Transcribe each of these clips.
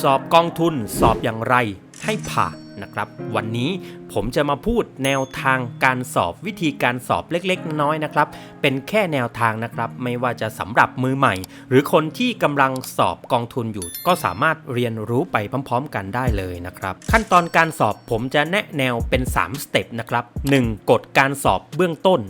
สอบกองทุนสอบอย่างไรให้ผ่านนะครับ วันนี้ผมจะมาพูดแนวทางการสอบวิธีการสอบเล็กๆ น้อยๆนะครับ เป็นแค่แนวทางนะครับ ไม่ว่าจะสำหรับมือใหม่ หรือคนที่กำลังสอบกองทุนอยู่ ก็สามารถเรียนรู้ไปพร้อมๆ กันได้เลยนะครับ ขั้นตอนการสอบผมจะแนะแนวเป็น 3 สเต็ปนะครับ 1. กฎการสอบเบื้องต้น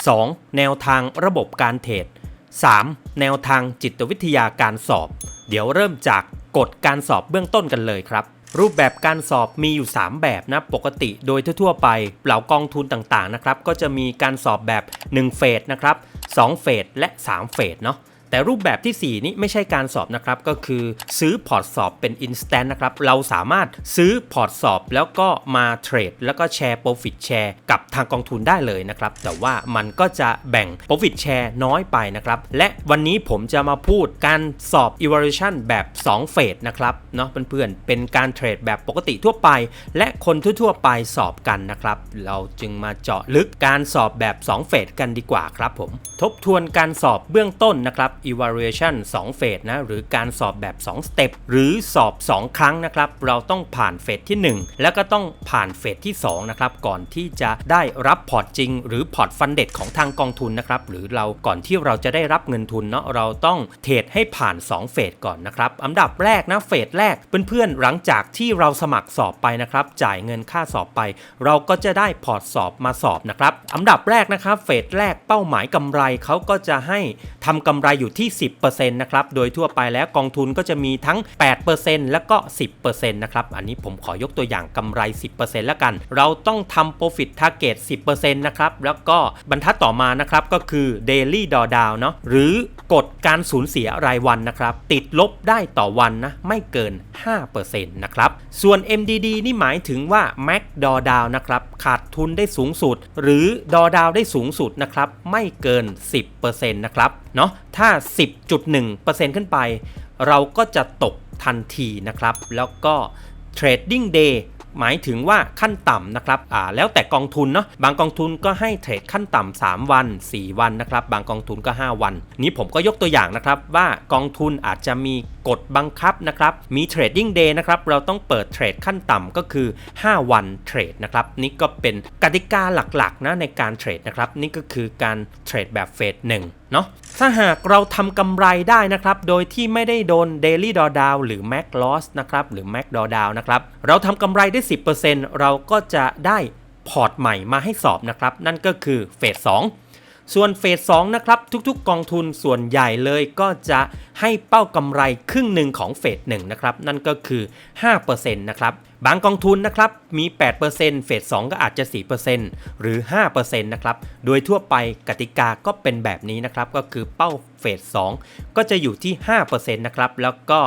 2. แนวทางระบบการเทรด 3. แนวทางจิตวิทยาการสอบ เดี๋ยวเริ่มจากกฎการสอบเบื้องต้นกันเลยครับ รูปแบบการสอบมีอยู่ 3 แบบนะ ปกติโดยทั่วๆไปเหล่ากองทุนต่างๆนะครับ ก็จะมีการสอบแบบ 1 เฟสนะครับ 2 เฟสและ 3 เฟสเนาะ แต่รูปแบบที่ 4 นี้ไม่ใช่การสอบนะครับ ก็คือซื้อพอร์ตสอบเป็น instant นะครับ เราสามารถซื้อพอร์ตสอบแล้วก็มาเทรดแล้วก็แชร์ profit share กับทางกองทุนได้เลยนะครับ แต่ว่ามันก็จะแบ่ง profit share น้อยไปนะครับ และวันนี้ผมจะมาพูดการสอบ evaluation แบบ2เฟสนะครับเนาะเพื่อนๆเป็นการเทรดแบบปกติทั่วไป และคนทั่วๆไปสอบกันนะครับ เราจึงมาเจาะลึกการสอบแบบ2เฟสกันดีกว่าครับผม ทบทวนการสอบเบื้องต้นนะครับ evaluation 2เฟสนะหรือการสอบแบบ2สเต็ปหรือสอบ 2 ครั้งนะครับเราต้องผ่านเฟสที่ 1 แล้วก็ต้องผ่านเฟสที่2นะครับก่อนที่จะได้รับพอร์ตจริง หรือพอร์ตฟันเด็ดของทางกองทุนนะครับหรือเราก่อนที่เราจะได้รับเงินทุนเนาะเราต้องเทรดให้ผ่าน 2 เฟสก่อนนะครับอันดับแรกนะเฟสแรกเพื่อนๆหลังจากที่เราสมัครสอบไปนะครับจ่ายเงินค่าสอบไป เราก็จะได้พอร์ตสอบมาสอบนะครับอันดับแรกนะครับเฟสแรกเป้าหมายกำไรเขาก็จะให้ทำกำไรอยู่ที่ 10%นะครับ โดยทั่วไปแล้วกองทุนก็จะมีทั้ง 8%แล้วก็ 10%นะครับ อันนี้ผมขอยกตัวอย่างกำไร 10%แล้วกัน เราต้องทำ profit target 10%นะครับ แล้วก็บรรทัดต่อมานะครับก็คือ daily drawdown เนาะหรือกฎการสูญเสียรายวันนะครับ ติดลบได้ต่อวันนะ ไม่เกิน 5%นะครับ ส่วน MDD นี่หมายถึงว่า max drawdown นะครับ ขาดทุนได้สูงสุด หรือ drawdown ได้สูงสุดนะครับ ไม่เกิน 10%นะครับเนาะถ้า 10.1%ขึ้นไป เราก็จะตกทันทีนะครับ แล้วก็ Trading Day หมายถึงว่าขั้นต่ำนะครับอ่าแล้วแต่กองทุนเนาะบางกองทุนก็ให้เทรดขั้นต่ำ3วัน 4 วันนะครับ บางกองทุนก็ 5 วัน นี้ผมก็ยกตัวอย่างนะครับว่ากองทุนอาจจะมีกฎบังคับนะครับ มี Trading Day นะครับ เราต้องเปิดเทรดขั้นต่ำก็คือ 5 วันเทรดนะครับ นี่ก็เป็นกติกาหลักๆนะในการเทรดนะครับ นี่ก็คือการเทรดแบบเฟสหนึ่งเนาะ ถ้าหากเราทำกำไรได้นะครับ โดยที่ไม่ได้โดน Daily Drawdown หรือ Max Loss นะครับ หรือ Max Drawdown นะครับ เราทำกำไรได้ 10%เราก็จะได้พอร์ตใหม่มาให้สอบนะครับ นั่นก็คือเฟส2ส่วนเฟส2นะครับ ทุกๆ กองทุนส่วนใหญ่เลยก็จะให้เป้ากำไรครึ่งหนึ่งของเฟส1นะครับ นั่นก็คือ 5%นะครับ บางกองทุนนะครับมี 8%เฟส2ก็อาจจะ 4%หรือ 5%นะครับ โดยทั่วไปกติกาก็เป็นแบบนี้นะครับ ก็คือเป้าเฟส2ก็จะอยู่ที่ 5%นะครับ แล้วก็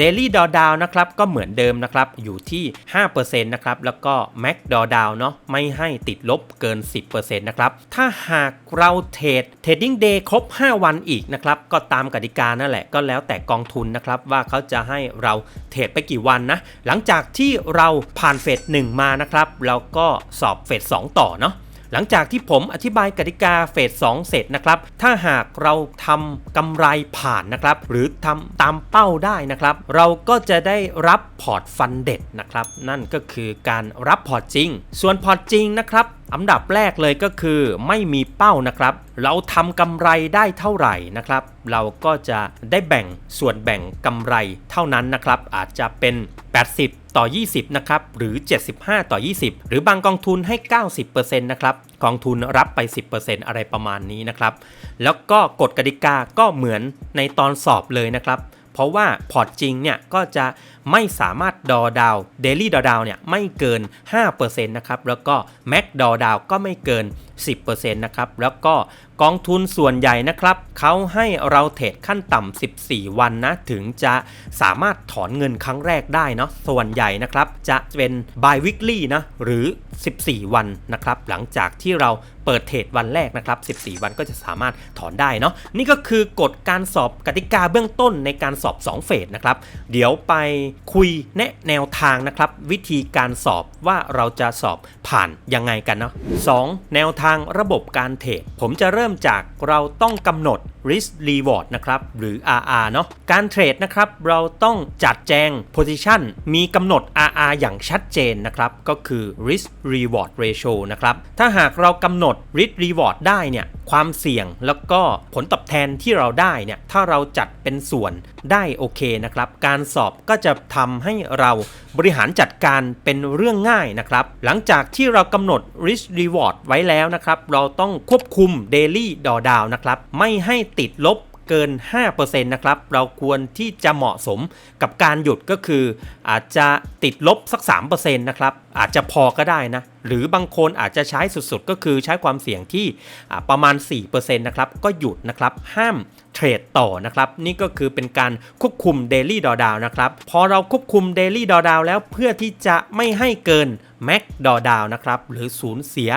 Daily Drawdown นะครับ ก็เหมือนเดิมนะครับ อยู่ที่ 5%นะครับ แล้วก็ Max Drawdown เนาะไม่ให้ติดลบเกิน 10%นะครับ ถ้าหากเราเทรด Trading Day ครบ 5 วันอีกนะครับ ก็ตามกติกานั่นแหละ ก็แล้วแต่กองทุนนะครับ ว่าเขาจะให้เราเทรดไปกี่วันนะ หลังจากที่เราผ่านเฟส1มานะครับเราก็สอบเฟส2ต่อเนาะหลังจากที่ผมอธิบายกติกาเฟส2เสร็จนะครับ ถ้าหากเราทำกำไรผ่านนะครับ หรือทำตามเป้าได้นะครับ เราก็จะได้รับพอร์ตฟันเด็ดนะครับ นั่นก็คือการรับพอร์ตจริง ส่วนพอร์ตจริงนะครับอันดับแรกเลยก็คือไม่มีเป้านะครับ เราทำกำไรได้เท่าไหร่นะครับ เราก็จะได้แบ่งส่วนแบ่งกำไรเท่านั้นนะครับ อาจจะเป็น 80ต่อ 20 นะครับ หรือ 75 ต่อ 20 หรือบางกองทุนให้ 90%นะครับ กองทุนรับไป 10%อะไรประมาณนี้นะครับ แล้วก็กฎกติกาก็เหมือนในตอนสอบเลยนะครับ เพราะว่าพอร์ตจริงเนี่ยก็จะไม่สามารถดอดาวเดลี่ดอดาวเนี่ยไม่เกิน 5%นะครับ แล้วก็แม็กดอดาวก็ไม่เกิน 10%นะครับ แล้วก็กองทุนส่วนใหญ่นะครับเขาให้เราเทรดขั้นต่ำ 14 วันนะ ถึงจะสามารถถอนเงินครั้งแรกได้เนาะส่วนใหญ่นะครับ จะเป็น by weekly นะ หรือ 14 วันนะครับ หลังจากที่เราเปิดเทรดวันแรกนะครับ 14 วันก็จะสามารถถอนได้เนาะนี่ก็คือกฎการสอบกติกาเบื้องต้นในการสอบ 2 เฟสนะครับ เดี๋ยวไปคุยแนะแนวทางนะครับ วิธีการสอบว่าเราจะสอบผ่านยังไงกันเนาะสองแนวทางางระบบการเทรดผมจะเริ่มจากเราต้องกำหนด risk reward นะครับหรือ RR เนาะการเทรดนะครับเราต้องจัดแจง position มีกำหนด RR อย่างชัดเจนนะครับก็คือ risk reward ratio นะครับถ้าหากเรากำหนด risk reward ได้เนี่ยความเสี่ยงแล้วก็ผลตอบแทนที่เราได้เนี่ยถ้าเราจัดเป็นส่วนได้โอเคนะครับการสอบก็จะทำให้เราบริหารจัดการเป็นเรื่องง่ายนะครับหลังจากที่เรากำหนด risk reward ไว้แล้วนะครับเราต้องควบคุม daily drawdown นะครับไม่ให้ติดลบเกิน 5%นะครับ เราควรที่จะเหมาะสมกับการหยุดก็คือ อาจจะติดลบสัก 3%นะครับ อาจจะพอก็ได้นะ หรือบางคนอาจจะใช้สุดๆ ก็คือใช้ความเสี่ยงที่ประมาณ 4%นะครับ ก็หยุดนะครับ ห้ามเทรดต่อนะครับ นี่ก็คือเป็นการควบคุม Daily Drawdown นะครับ พอเราควบคุม Daily Drawdown แล้วเพื่อที่จะไม่ให้เกิน Mac Drawdown นะครับหรือสูญเสีย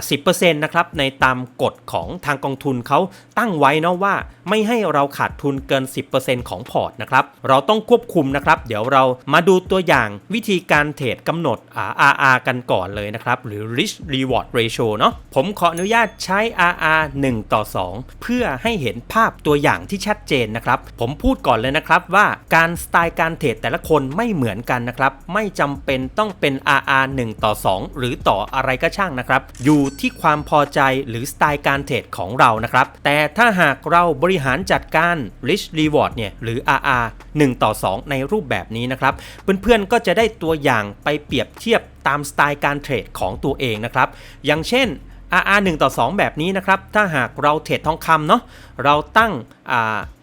10%นะครับในตามกฎของทางกองทุนเขาตั้งไว้เนาะว่าไม่ให้เราขาดทุนเกิน 10%ของพอร์ตนะครับเราต้องควบคุมนะครับ เดี๋ยวเรามาดูตัวอย่างวิธีการเทรดกำหนด RR กันก่อนเลยนะครับ หรือ Risk Reward Ratio เนาะผมขออนุญาตใช้ RR 1 ต่อ 2 เพื่อให้เห็นภาพตัวอย่างที่ชัดเจนนะครับ ผมพูดก่อนเลยนะครับว่าการสไตล์การเทรดแต่ละคนไม่เหมือนกันนะครับ ไม่จำเป็นต้องเป็น RR 1ต่อ 2 หรือต่ออะไรก็ช่างนะครับ อยู่ที่ความพอใจหรือสไตล์การเทรดของเรานะครับ แต่ถ้าหากเราบริหารจัดการ Rich Reward เนี่ยหรือ RR 1 ต่อ 2 ในรูปแบบนี้นะครับ เพื่อนๆก็จะได้ตัวอย่างไปเปรียบเทียบตามสไตล์การเทรดของตัวเองนะครับ อย่างเช่น RR 1ต่อ 2 แบบนี้นะครับ ถ้าหากเราเทรดทองคำเนาะเราตั้ง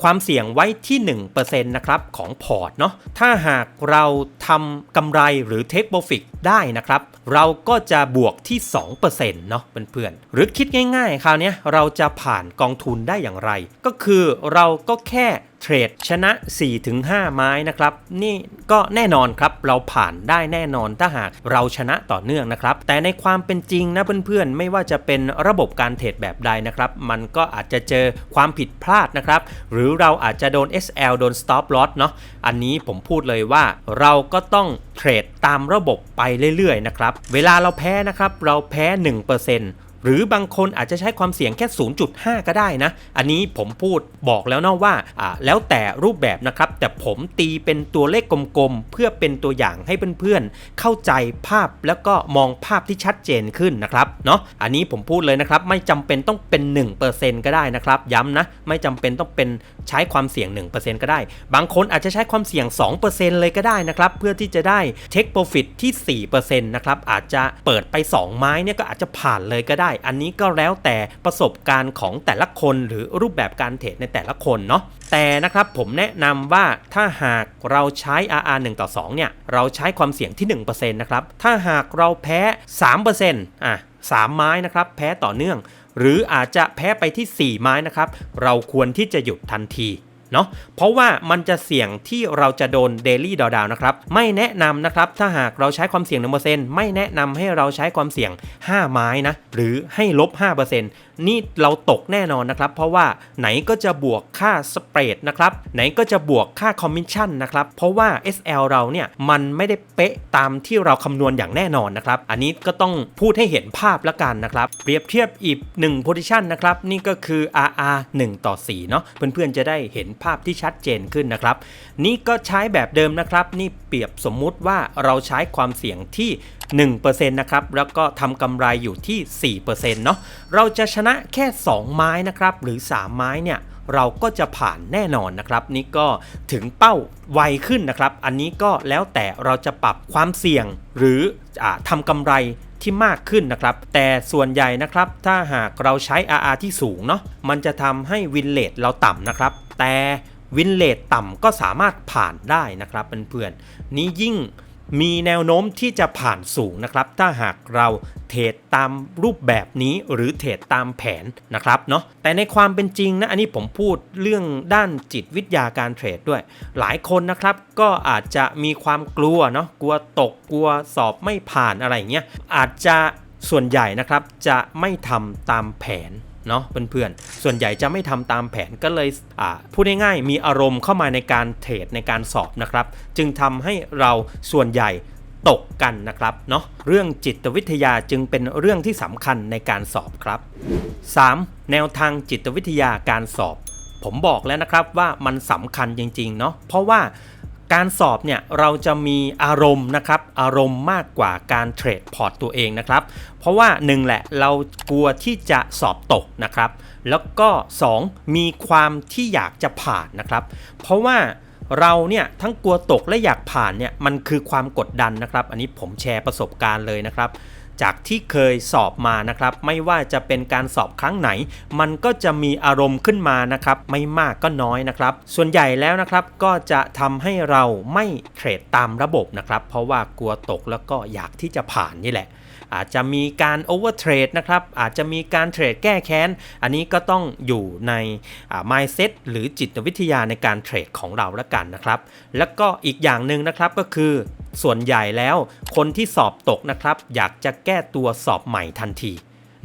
ความเสี่ยงไว้ที่ 1%นะครับของพอร์ตเนาะถ้าหากเราทำกำไรหรือ Take Profit ได้นะครับ เราก็จะบวกที่ 2%เนาะเพื่อนๆหรือคิดง่ายๆ คราวนี้เราจะผ่านกองทุนได้อย่างไร ก็คือเราก็แค่ เทรดชนะ 4-5 ไม้นะครับ นี่ก็แน่นอนครับ เราผ่านได้แน่นอนถ้าหากเราชนะต่อเนื่องนะครับ แต่ในความเป็นจริงนะเพื่อนๆ ไม่ว่าจะเป็นระบบการเทรดแบบใดนะครับ มันก็อาจจะเจอความผิดพลาดนะครับ หรือเราอาจจะโดน SL โดน Stop Loss เนาะอันนี้ผมพูดเลยว่าเราก็ต้องเทรดตามระบบไปเรื่อยๆนะครับ เวลาเราแพ้นะครับ เราแพ้ 1% หรือบางคนอาจจะใช้ความเสี่ยงแค่ 0.5 ก็ได้นะ อันนี้ผมพูดบอกแล้วเนาะว่าแล้วแต่รูปแบบนะครับ แต่ผมตีเป็นตัวเลขกลมๆ เพื่อเป็นตัวอย่างให้เพื่อนๆ เข้าใจภาพแล้วก็มองภาพที่ชัดเจนขึ้นนะครับเนาะอันนี้ผมพูดเลยนะครับ ไม่จำเป็นต้องเป็น 1%ก็ได้นะครับ ย้ำนะ ไม่จำเป็นต้องเป็นใช้ความเสี่ยง 1%ก็ได้ บางคนอาจจะใช้ความเสี่ยง 2%เลยก็ได้นะครับ เพื่อที่จะได้ take profit ที่4%นะครับอาจจะเปิดไป 2 ไม้เนี่ยก็อาจจะผ่านเลยก็ได้อันนี้ก็แล้วแต่ประสบการณ์ของแต่ละคนหรือรูปแบบการเทรดในแต่ละคนเนาะแต่นะครับผมแนะนำว่าถ้าหากเราใช้ RR 1ต่อ2เนี่ยเราใช้ความเสี่ยงที่1%นะครับถ้าหากเราแพ้3%อะ3ไม้นะครับแพ้ต่อเนื่อง หรืออาจจะแพ้ไปที่ 4 ไม้นะครับเราควรที่จะหยุดทันที เนาะเพราะว่ามันจะเสี่ยงที่เราจะโดน Daily d o w d o w n นะครับ ไม่แนะนำนะครับ ถ้าหากเราใช้ความเสี่ยง 1%ไม่แนะนำให้เราใช้ความเสี่ยง 5 ไม้นะ หรือให้ลบ 5%นี่เราตกแน่นอนนะครับ เพราะว่าไหนก็จะบวกค่าสเปรดนะครับ ไหนก็จะบวกค่าคอมมิชชั่นนะครับ เพราะว่า SL เราเนี่ย มันไม่ได้เป๊ะตามที่เราคำนวณอย่างแน่นอนนะครับ อันนี้ก็ต้องพูดให้เห็นภาพละกันนะครับ เปรียบเทียบอีก1 position นะครับ นี่ก็คือ RR 1 ต่อ 4 เนาะเพื่อนๆจะได้เห็นภาพที่ชัดเจนขึ้นนะครับ นี่ก็ใช้แบบเดิมนะครับ นี่เปรียบสมมุติว่าเราใช้ความเสี่ยงที่1%นะครับแล้วก็ทำกำไรอยู่ที่4%เนาะเราจะชนะแค่ 2 ไม้นะครับหรือ 3 ไม้เนี่ยเราก็จะผ่านแน่นอนนะครับ นี่ก็ถึงเป้าไวขึ้นนะครับ อันนี้ก็แล้วแต่เราจะปรับความเสี่ยงหรืออทำกำไร ที่มากขึ้นนะครับ แต่ส่วนใหญ่นะครับ ถ้าหากเราใช้ RR ที่สูงเนาะมันจะทำให้วินเลทเราต่ำนะครับ แต่วินเลทต่ำก็สามารถผ่านได้นะครับเพื่อนๆนี้ยิ่ง มีแนวโน้มที่จะผ่านสูงนะครับ ถ้าหากเราเทรดตามรูปแบบนี้หรือเทรดตามแผนนะครับเนาะแต่ในความเป็นจริงนะอันนี้ผมพูดเรื่องด้านจิตวิทยาการเทรดด้วย หลายคนนะครับก็อาจจะมีความกลัวเนาะกลัวตกกลัวสอบไม่ผ่านอะไรเงี้ยอาจจะส่วนใหญ่นะครับจะไม่ทำตามแผน เนาะเพื่อนๆ ส่วนใหญ่จะไม่ทำตามแผนก็เลยพูดง่ายๆ มีอารมณ์เข้ามาในการเทรดในการสอบนะครับ จึงทำให้เราส่วนใหญ่ตกกันนะครับเนาะเรื่องจิตวิทยาจึงเป็นเรื่องที่สำคัญในการสอบครับ 3. แนวทางจิตวิทยาการสอบ ผมบอกแล้วนะครับว่ามันสำคัญจริงๆเนาะเพราะว่า การสอบเนี่ยเราจะมีอารมณ์นะครับอารมณ์มากกว่าการเทรดพอร์ตตัวเองนะครับเพราะว่าหนึ่งแหละเรากลัวที่จะสอบตกนะครับแล้วก็ 2 มีความที่อยากจะผ่านนะครับเพราะว่าเราเนี่ยทั้งกลัวตกและอยากผ่านเนี่ยมันคือความกดดันนะครับ อันนี้ผมแชร์ประสบการณ์เลยนะครับ จากที่เคยสอบมานะครับ ไม่ว่าจะเป็นการสอบครั้งไหน มันก็จะมีอารมณ์ขึ้นมานะครับ ไม่มากก็น้อยนะครับ ส่วนใหญ่แล้วนะครับก็จะทำให้เราไม่เทรดตามระบบนะครับ เพราะว่ากลัวตกแล้วก็อยากที่จะผ่านนี่แหละ อาจจะมีการโอเวอร์เทรดนะครับ อาจจะมีการเทรดแก้แค้น อันนี้ก็ต้องอยู่ในอ่า mindset หรือจิตวิทยาในการเทรดของเราละกันนะครับ แล้วก็อีกอย่างหนึ่งนะครับก็คือส่วนใหญ่แล้วคนที่สอบตกนะครับ อยากจะแก้ก้ตัวสอบใหม่ทันที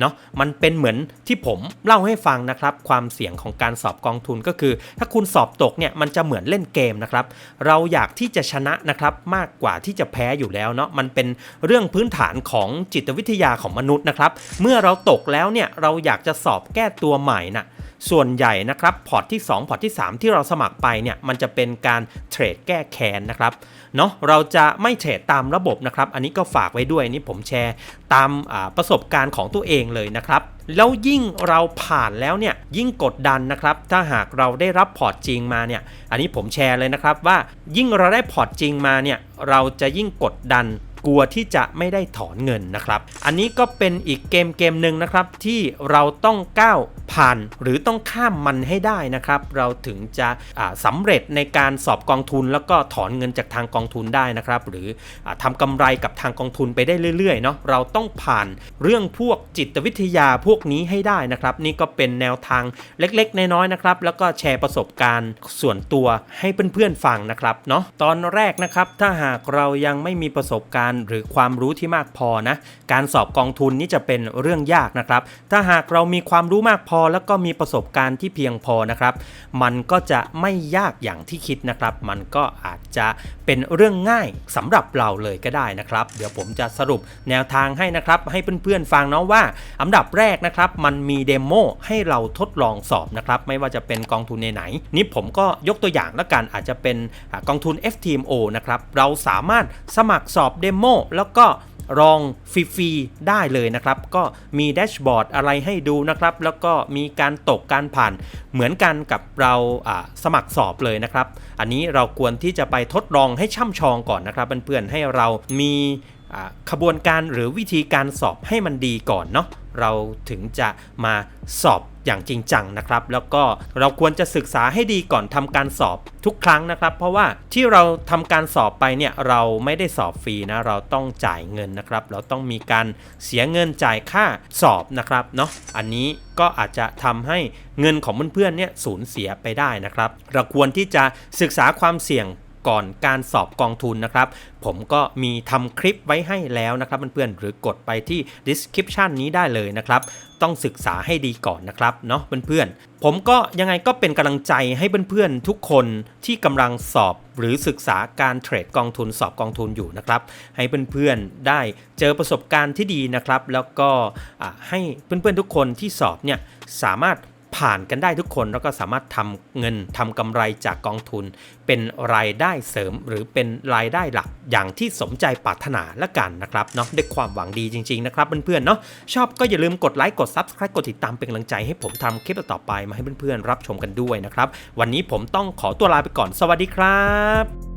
เนาะมันเป็นเหมือนที่ผมเล่าให้ฟังนะครับ ความเสี่ยงของการสอบกองทุนก็คือ ถ้าคุณสอบตกเนี่ยมันจะเหมือนเล่นเกมนะครับ เราอยากที่จะชนะนะครับมากกว่าที่จะแพ้อยู่แล้วเนาะมันเป็นเรื่องพื้นฐานของจิตวิทยาของมนุษย์นะครับ เมื่อเราตกแล้วเนี่ยเราอยากจะสอบแก้ตัวใหม่น่ะ ส่วนใหญ่นะครับพอร์ตที่ 2 พอร์ตที่ 3 ที่เราสมัครไปเนี่ยมันจะเป็นการเทรดแก้แค้นนะครับเนาะเราจะไม่เทรดตามระบบนะครับ อันนี้ก็ฝากไว้ด้วยนี่ผมแชร์ตามประสบการณ์ของตัวเองเลยนะครับแล้วยิ่งเราผ่านแล้วเนี่ยยิ่งกดดันนะครับ ถ้าหากเราได้รับพอร์ตจริงมาเนี่ย อันนี้ผมแชร์เลยนะครับว่ายิ่งเราได้พอร์ตจริงมาเนี่ยเราจะยิ่งกดดัน กลัวที่จะไม่ได้ถอนเงินนะครับ อันนี้ก็เป็นอีกเกมเกมหนึ่งนะครับที่เราต้องก้าวผ่านหรือต้องข้ามมันให้ได้นะครับ เราถึงจะอ่าสำเร็จในการสอบกองทุน แล้วก็ถอนเงินจากทางกองทุนได้นะครับ หรืออาทำกำไรกับทางกองทุนไปได้เรื่อยๆเนาะเราต้องผ่านเรื่องพวกจิตวิทยาพวกนี้ให้ได้นะครับ นี่ก็เป็นแนวทางเล็กๆน้อยๆนะครับ แล้วก็แชร์ประสบการณ์ส่วนตัวให้เพื่อนๆฟังนะครับเนาะตอนแรกนะครับถ้าหากเรายังไม่มีประสบการณ์หรือความรู้ที่มากพอนะ การสอบกองทุนนี่จะเป็นเรื่องยากนะครับ ถ้าหากเรามีความรู้มากพอแล้วก็มีประสบการณ์ที่เพียงพอนะครับ มันก็จะไม่ยากอย่างที่คิดนะครับ มันก็อาจจะเป็นเรื่องง่ายสำหรับเราเลยก็ได้นะครับ เดี๋ยวผมจะสรุปแนวทางให้นะครับ ให้เพื่อนๆฟังเนาะว่า อันดับแรกนะครับ มันมีเดโมให้เราทดลองสอบนะครับ ไม่ว่าจะเป็นกองทุนไหนนี่ผมก็ยกตัวอย่างแล้วกันอาจจะเป็นกองทุน FTMO นะครับ เราสามารถสมัครสอบเดโมโมแล้วก็ลองฟรีๆได้เลยนะครับ ก็มีแดชบอร์ดอะไรให้ดูนะครับ แล้วก็มีการตกการผ่านเหมือนกันกับเราสมัครสอบเลยนะครับ อันนี้เราควรที่จะไปทดลองให้ช่ำชองก่อนนะครับเพื่อนๆให้เรามีขบวนการหรือวิธีการสอบให้มันดีก่อนเนาะเราถึงจะมาสอบ อย่างจริงจังนะครับ แล้วก็เราควรจะศึกษาให้ดีก่อนทำการสอบทุกครั้งนะครับ เพราะว่าที่เราทำการสอบไปเนี่ยเราไม่ได้สอบฟรีนะเราต้องจ่ายเงินนะครับ เราต้องมีการเสียเงินจ่ายค่าสอบนะครับเนาะอันนี้ก็อาจจะทำให้เงินของเพื่อนๆเนี่ยสูญเสียไปได้นะครับ เราควรที่จะศึกษาความเสี่ยง ก่อนการสอบกองทุนนะครับ ผมก็มีทำคลิปไว้ให้แล้วนะครับเพื่อนๆหรือกดไปที่ description นี้ได้เลยนะครับต้องศึกษาให้ดีก่อนนะครับเนาะเพื่อนๆ ผมก็ยังไงก็เป็นกำลังใจให้เพื่อนๆ ทุกคนที่กำลังสอบหรือศึกษาการเทรดกองทุนสอบกองทุนอยู่นะครับ ให้เพื่อนๆ ได้เจอประสบการณ์ที่ดีนะครับ แล้วก็ให้เพื่อนๆ ทุกคนที่สอบเนี่ยสามารถ ผ่านกันได้ทุกคนแล้วก็สามารถทำเงินทำกำไรจากกองทุน เป็นรายได้เสริมหรือเป็นรายได้หลักอย่างที่สมใจปรารถนาละกันนะครับเนาะด้วยความหวังดีจริงๆนะครับเพื่อนๆเนาะชอบก็อย่าลืมกดไลค์กด Subscribe กดติดตามเป็นกำลังใจให้ผมทำคลิปต่อไปมาให้เพื่อนๆรับชมกันด้วยนะครับ วันนี้ผมต้องขอตัวลาไปก่อนสวัสดีครับ